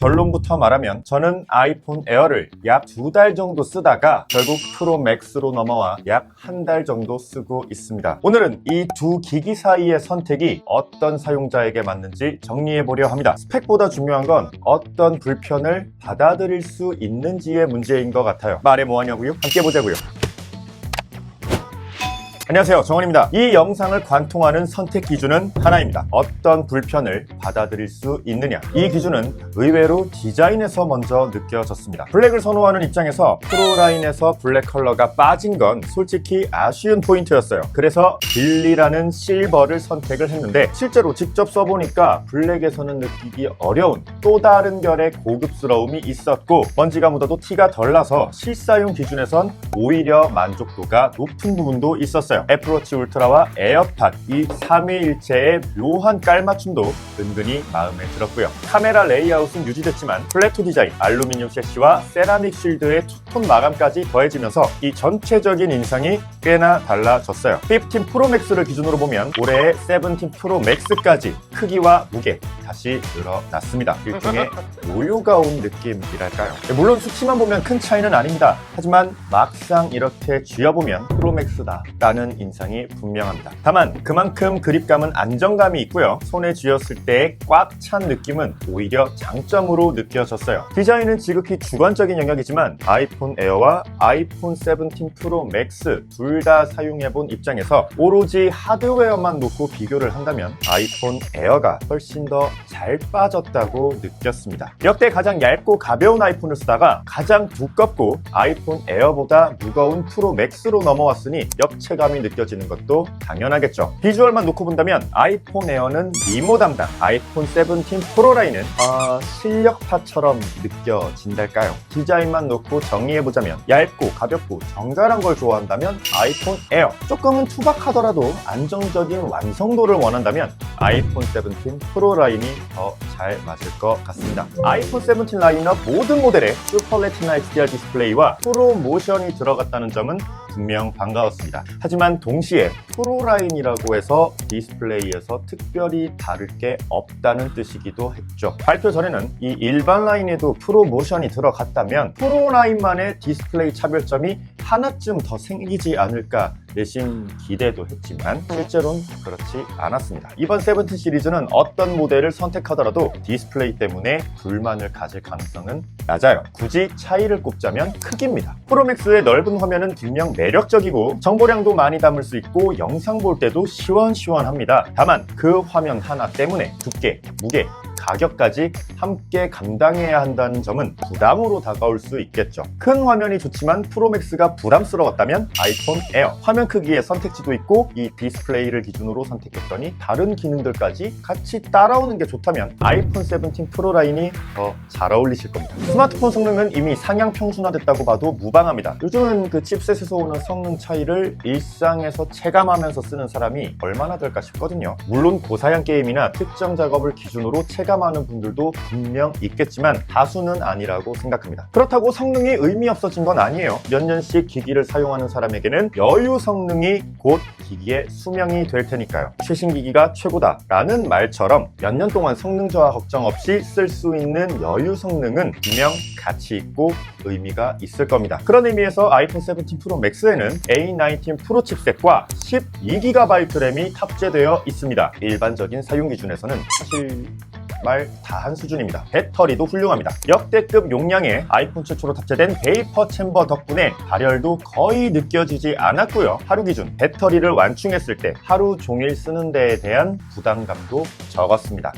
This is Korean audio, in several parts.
결론부터 말하면 저는 아이폰 에어를 약 두 달 정도 쓰다가 결국 프로 맥스로 넘어와 약 한 달 정도 쓰고 있습니다. 오늘은 이 두 기기 사이의 선택이 어떤 사용자에게 맞는지 정리해 보려 합니다. 스펙보다 중요한 건 어떤 불편을 받아들일 수 있는지의 문제인 것 같아요. 말해 뭐하냐고요? 함께 보자고요. 안녕하세요. 정원입니다. 이 영상을 관통하는 선택 기준은 하나입니다. 어떤 불편을 받아들일 수 있느냐. 이 기준은 의외로 디자인에서 먼저 느껴졌습니다. 블랙을 선호하는 입장에서 프로라인에서 블랙 컬러가 빠진 건 솔직히 아쉬운 포인트였어요. 그래서 빌리라는 실버를 선택을 했는데 실제로 직접 써보니까 블랙에서는 느끼기 어려운 또 다른 결의 고급스러움이 있었고 먼지가 묻어도 티가 덜 나서 실사용 기준에선 오히려 만족도가 높은 부분도 있었어요 애플워치 울트라와 에어팟 이 3위 일체의 묘한 깔맞춤도 은근히 마음에 들었고요. 카메라 레이아웃은 유지됐지만 플래토 디자인, 알루미늄 셰시와 세라믹 쉴드의 투톤 마감까지 더해지면서 이 전체적인 인상이 꽤나 달라졌어요. 15 프로 맥스를 기준으로 보면 올해의 17 프로 맥스까지 크기와 무게 다시 늘어났습니다. 일종의 요요가 온 느낌이랄까요? 물론 수치만 보면 큰 차이는 아닙니다. 하지만 막상 이렇게 쥐어보면 프로맥스다 라는 인상이 분명합니다. 다만 그만큼 그립감은 안정감이 있고요. 손에 쥐었을 때 꽉 찬 느낌은 오히려 장점으로 느껴졌어요. 디자인은 지극히 주관적인 영역이지만 아이폰 에어와 아이폰 17 프로 맥스 둘 다 사용해본 입장에서 오로지 하드웨어만 놓고 비교를 한다면 아이폰 에어가 훨씬 더 잘 빠졌다고 느꼈습니다. 역대 가장 얇고 가벼운 아이폰을 쓰다가 가장 두껍고 아이폰 에어보다 무거운 프로 맥스로 넘어왔으니 역체감이 느껴지는 것도 당연하겠죠. 비주얼만 놓고 본다면 아이폰 에어는 미모 담당 아이폰 17 프로 라인은 아, 실력파처럼 느껴진달까요? 디자인만 놓고 정리 해보자면 얇고 가볍고 정갈한 걸 좋아한다면 아이폰 에어. 조금은 투박하더라도 안정적인 완성도를 원한다면 아이폰 17 프로 라인이 더 잘 맞을 것 같습니다. 아이폰 17 라인업 모든 모델에 슈퍼 레티나 XDR 디스플레이와 프로 모션이 들어갔다는 점은 분명 반가웠습니다. 하지만 동시에 프로 라인이라고 해서 디스플레이에서 특별히 다를 게 없다는 뜻이기도 했죠. 발표 전에는 이 일반 라인에도 프로 모션이 들어갔다면 프로 라인만의 디스플레이 차별점이 하나쯤 더 생기지 않을까 내심 기대도 했지만 실제로는 그렇지 않았습니다. 이번 세븐틴 시리즈는 어떤 모델을 선택하더라도 디스플레이 때문에 불만을 가질 가능성은 낮아요. 굳이 차이를 꼽자면 크기입니다. 프로맥스의 넓은 화면은 분명 매력적이고 정보량도 많이 담을 수 있고 영상 볼 때도 시원시원합니다. 다만 그 화면 하나 때문에 두께, 무게, 가격까지 함께 감당해야 한다는 점은 부담으로 다가올 수 있겠죠. 큰 화면이 좋지만 프로맥스가 부담스러웠다면 아이폰 에어 화면 크기의 선택지도 있고 이 디스플레이를 기준으로 선택했더니 다른 기능들까지 같이 따라오는 게 좋다면 아이폰 17 프로 라인이 더 잘 어울리실 겁니다. 스마트폰 성능은 이미 상향 평준화됐다고 봐도 무방합니다. 요즘은 그 칩셋에서 오는 성능 차이를 일상에서 체감하면서 쓰는 사람이 얼마나 될까 싶거든요. 물론 고사양 게임이나 특정 작업을 기준으로 체감 하는 분들도 분명 있겠지만 다수는 아니라고 생각합니다. 그렇다고 성능이 의미 없어진 건 아니에요. 몇 년씩 기기를 사용하는 사람에게는 여유 성능이 곧 기기의 수명이 될 테니까요. 최신 기기가 최고다 라는 말처럼 몇 년 동안 성능 저하 걱정 없이 쓸 수 있는 여유 성능은 분명 가치 있고 의미가 있을 겁니다. 그런 의미에서 아이폰 17 프로 맥스에는 A19 프로 칩셋과 12GB 램이 탑재되어 있습니다. 일반적인 사용 기준에서는 사실 말 다한 수준입니다. 배터리도 훌륭합니다. 역대급 용량의 아이폰 최초로 탑재된 베이퍼 챔버 덕분에 발열도 거의 느껴지지 않았고요. 하루 기준 배터리를 완충했을 때 하루 종일 쓰는 데에 대한 부담감도 적었습니다.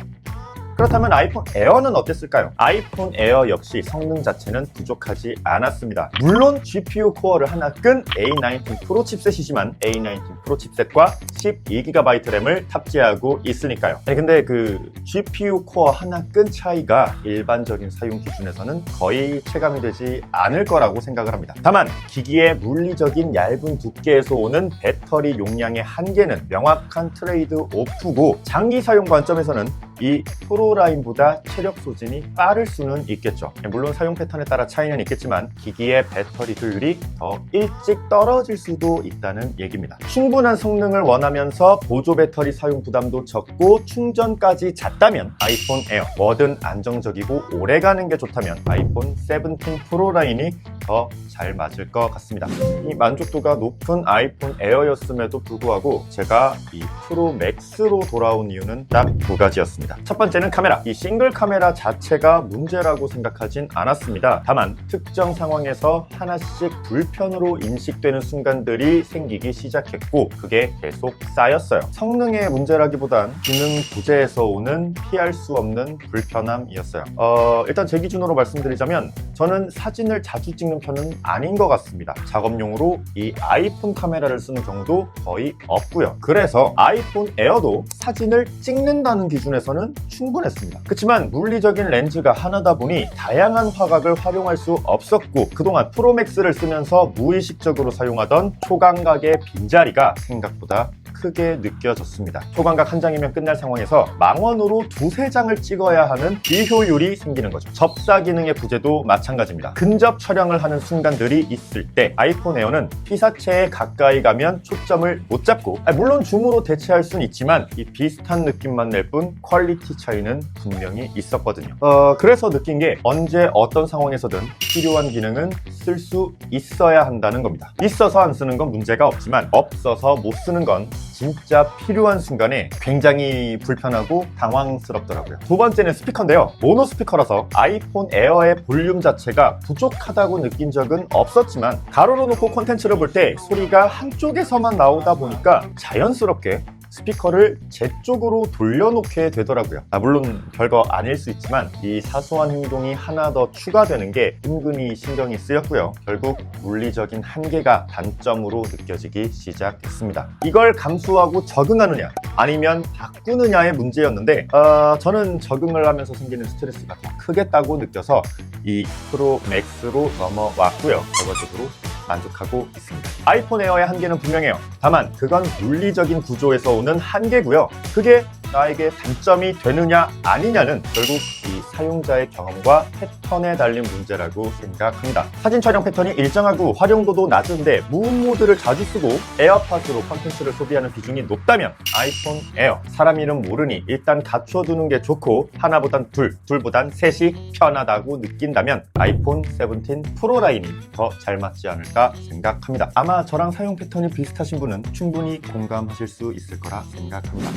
그렇다면 아이폰 에어는 어땠을까요? 아이폰 에어 역시 성능 자체는 부족하지 않았습니다. 물론 GPU 코어를 하나 끈 A19 프로 칩셋이지만 A19 프로 칩셋과 12GB 램을 탑재하고 있으니까요. 아니, 근데 그 GPU 코어 하나 끈 차이가 일반적인 사용 기준에서는 거의 체감이 되지 않을 거라고 생각을 합니다. 다만 기기의 물리적인 얇은 두께에서 오는 배터리 용량의 한계는 명확한 트레이드 오프고 장기 사용 관점에서는 이 프로 프로 라인보다 체력 소진이 빠를 수는 있겠죠. 물론 사용 패턴에 따라 차이는 있겠지만 기기의 배터리 효율이 더 일찍 떨어질 수도 있다는 얘기입니다. 충분한 성능을 원하면서 보조 배터리 사용 부담도 적고 충전까지 잦다면 아이폰 에어 뭐든 안정적이고 오래가는 게 좋다면 아이폰 17 프로 라인이 더 잘 맞을 것 같습니다. 이 만족도가 높은 아이폰 에어였음에도 불구하고 제가 이 프로 맥스로 돌아온 이유는 딱 두 가지였습니다. 첫 번째는 카메라. 이 싱글 카메라 자체가 문제라고 생각하진 않았습니다. 다만 특정 상황에서 하나씩 불편으로 인식되는 순간들이 생기기 시작했고 그게 계속 쌓였어요. 성능의 문제라기보단 기능 부재에서 오는 피할 수 없는 불편함이었어요. 어, 일단 제 기준으로 말씀드리자면 저는 사진을 자주 찍는 편은 아닌 것 같습니다. 작업용으로 이 아이폰 카메라를 쓰는 경우도 거의 없고요. 그래서 아이폰 에어도 사진을 찍는다는 기준에서는 충분 했습니다. 그렇지만 물리적인 렌즈가 하나다 보니 다양한 화각을 활용할 수 없었고 그동안 프로맥스를 쓰면서 무의식적으로 사용하던 초광각의 빈자리가 생각보다 크게 느껴졌습니다. 초광각 한 장이면 끝날 상황에서 망원으로 두세 장을 찍어야 하는 비효율이 생기는 거죠. 접사 기능의 부재도 마찬가지입니다. 근접 촬영을 하는 순간들이 있을 때 아이폰 에어는 피사체에 가까이 가면 초점을 못 잡고 물론 줌으로 대체할 수는 있지만 이 비슷한 느낌만 낼 뿐 퀄리티 차이는 분명히 있었거든요. 어, 그래서 느낀 게 언제 어떤 상황에서든 필요한 기능은 쓸 수 있어야 한다는 겁니다. 있어서 안 쓰는 건 문제가 없지만 없어서 못 쓰는 건 진짜 필요한 순간에 굉장히 불편하고 당황스럽더라고요. 두 번째는 스피커인데요. 모노 스피커라서 아이폰 에어의 볼륨 자체가 부족하다고 느낀 적은 없었지만 가로로 놓고 콘텐츠를 볼 때 소리가 한쪽에서만 나오다 보니까 자연스럽게 스피커를 제 쪽으로 돌려놓게 되더라고요. 아, 물론 별거 아닐 수 있지만 이 사소한 행동이 하나 더 추가되는 게 은근히 신경이 쓰였고요. 결국 물리적인 한계가 단점으로 느껴지기 시작했습니다. 이걸 감수하고 적응하느냐 아니면 바꾸느냐의 문제였는데 어, 저는 적응을 하면서 생기는 스트레스가 더 크겠다고 느껴서 이 프로 맥스로 넘어왔고요. 결과적으로 만족하고 있습니다. 아이폰 에어의 한계는 분명해요. 다만 그건 물리적인 구조에서 오는 한계고요. 그게 나에게 단점이 되느냐 아니냐는 결국 이 사용자의 경험과 패턴에 달린 문제라고 생각합니다. 사진 촬영 패턴이 일정하고 활용도도 낮은데 무음 모드를 자주 쓰고 에어팟으로 컨텐츠를 소비하는 비중이 높다면 아이폰 에어 사람 이름 모르니 일단 갖춰두는 게 좋고 하나보단 둘, 둘보단 셋이 편하다고 느낀다면 아이폰 17 프로 라인이 더 잘 맞지 않을까 생각합니다. 아마 저랑 사용 패턴이 비슷하신 분은 충분히 공감하실 수 있을 거라 생각합니다.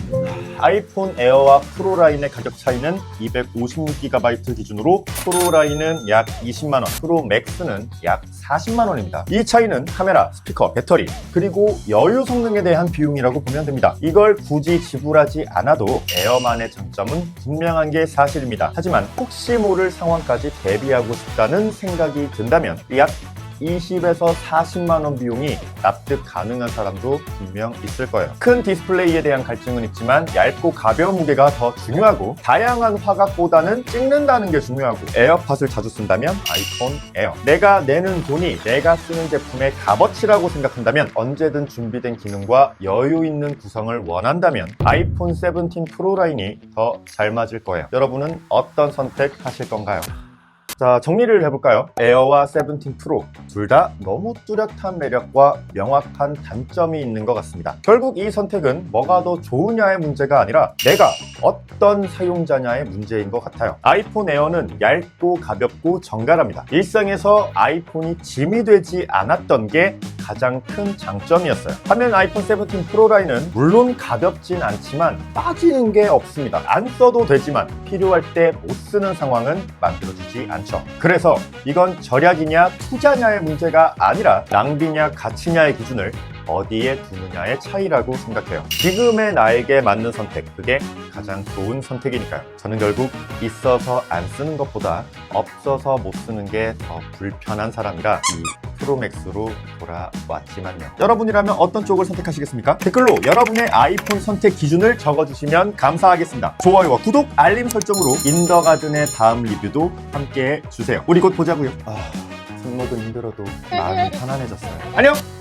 아이 폰 에어와 프로 라인의 가격 차이는 256GB 기준으로 프로 라인은 약 20만원, 프로 맥스는 약 40만원입니다. 이 차이는 카메라, 스피커, 배터리, 그리고 여유 성능에 대한 비용이라고 보면 됩니다. 이걸 굳이 지불하지 않아도 에어만의 장점은 분명한 게 사실입니다. 하지만 혹시 모를 상황까지 대비하고 싶다는 생각이 든다면 약 20에서 40만 원 비용이 납득 가능한 사람도 분명 있을 거예요. 큰 디스플레이에 대한 갈증은 있지만 얇고 가벼운 무게가 더 중요하고 다양한 화각보다는 찍는다는 게 중요하고 에어팟을 자주 쓴다면 아이폰 에어. 내가 내는 돈이 내가 쓰는 제품의 값어치라고 생각한다면 언제든 준비된 기능과 여유 있는 구성을 원한다면 아이폰 17 프로 라인이 더 잘 맞을 거예요. 여러분은 어떤 선택하실 건가요? 자, 정리를 해볼까요? 에어와 17 프로 둘 다 너무 뚜렷한 매력과 명확한 단점이 있는 것 같습니다. 결국 이 선택은 뭐가 더 좋으냐의 문제가 아니라 내가 어떤 사용자냐의 문제인 것 같아요. 아이폰 에어는 얇고 가볍고 정갈합니다. 일상에서 아이폰이 짐이 되지 않았던 게 가장 큰 장점이었어요. 반면 아이폰 17 프로 라인은 물론 가볍진 않지만 빠지는 게 없습니다. 안 써도 되지만 필요할 때 못 쓰는 상황은 만들어주지 않죠. 그래서 이건 절약이냐 투자냐의 문제가 아니라 낭비냐 가치냐의 기준을 어디에 두느냐의 차이라고 생각해요. 지금의 나에게 맞는 선택, 그게 가장 좋은 선택이니까요. 저는 결국 있어서 안 쓰는 것보다 없어서 못 쓰는 게 더 불편한 사람이라 이 프로맥스로 돌아왔지만요. 여러분이라면 어떤 쪽을 선택하시겠습니까? 댓글로 여러분의 아이폰 선택 기준을 적어주시면 감사하겠습니다. 좋아요와 구독, 알림 설정으로 인더가든의 다음 리뷰도 함께 해주세요. 우리 곧 보자고요. 아, 손목은 힘들어도 마음이 편안해졌어요. 안녕!